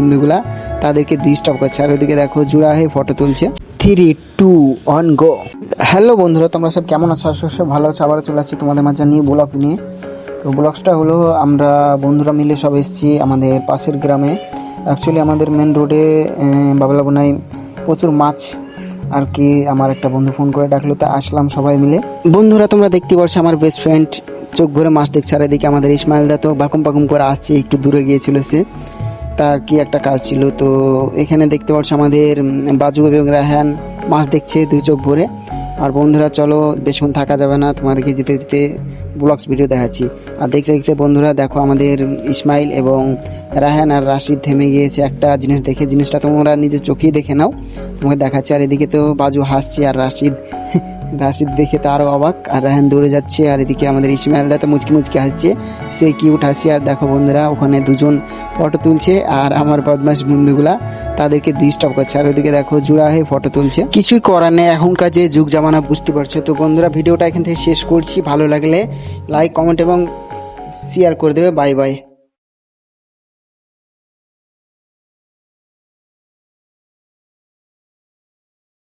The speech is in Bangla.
বন্ধুগুলা, তাদেরকে ডিস্টার্ব করছে। আর ওদিকে দেখো, জুড়া হয়ে ফটো তুলছে। Three two one go hello বন্ধুরা, তোমরা সব কেমন আছো? করি সব ভালো আছো। আবারও চলে আসছি তোমাদের মাঝে নিয়ে ব্লগ নিয়ে। তো ব্লগসটা হলো, আমরা বন্ধুরা মিলে সব এসেছি আমাদের পাশের গ্রামে। অ্যাকচুয়ালি আমাদের মেন রোডে বাবলা বোনাই প্রচুর মাছ আর কি আমার একটা বন্ধু ফোন করে ডাকলো, তা আসলাম সবাই মিলে। বন্ধুরা, তোমরা দেখতে পারছ আমার বেস্ট ফ্রেন্ড চোখ ভরে মাছ দেখছে। আর এদিকে আমাদের ইসমাইল দা তো বাকুম বাকুম করে আসছে, একটু দূরে গিয়েছিল সে। তার কি একটা কাজ ছিল? তো এখানে দেখতে পাচ্ছ আমাদের বাজু এবং রাহান মাছ দেখছে দুই চোখ ভরে। আর বন্ধুরা, চলো বেশিক্ষণ থাকা যাবে না, তোমাদেরকে যেতে যেতে ব্লগস ভিডিও দেখাচ্ছি। আর দেখতে দেখতে বন্ধুরা, দেখো আমাদের ইসমাইল এবং রাহান আর রাশিদ থেমে গিয়েছে একটা জিনিস দেখে। জিনিসটা তোমরা নিজের চোখেই দেখে নাও, তোমাকে দেখাচ্ছে। আর এদিকে তো বাজু হাসছে আর রাশিদ রাশিদ দেখে তো আরও অবাক। আর রাহান দৌড়ে যাচ্ছে, আর এদিকে আমাদের ইসমাইল দা তো মুচকি মুচকি হাসছে। সে কিউট হাসছে? আর দেখো বন্ধুরা, ওখানে দুজন ফটো তুলছে, আর আমার বদমাস বন্ধুগুলা তাদেরকে ডিস্টার্ব করছে। আর ওদিকে দেখো জুড়া হয়ে ফটো তুলছে। কিছুই করার নেই, এখনকার যে যুগ জামানা, বুঝতে পারছ? তো বন্ধুরা, ভিডিওটা এখান থেকে শেষ করছি। ভালো লাগলে লাইক কমেন্ট এবং শেয়ার করে দেবে। Bye bye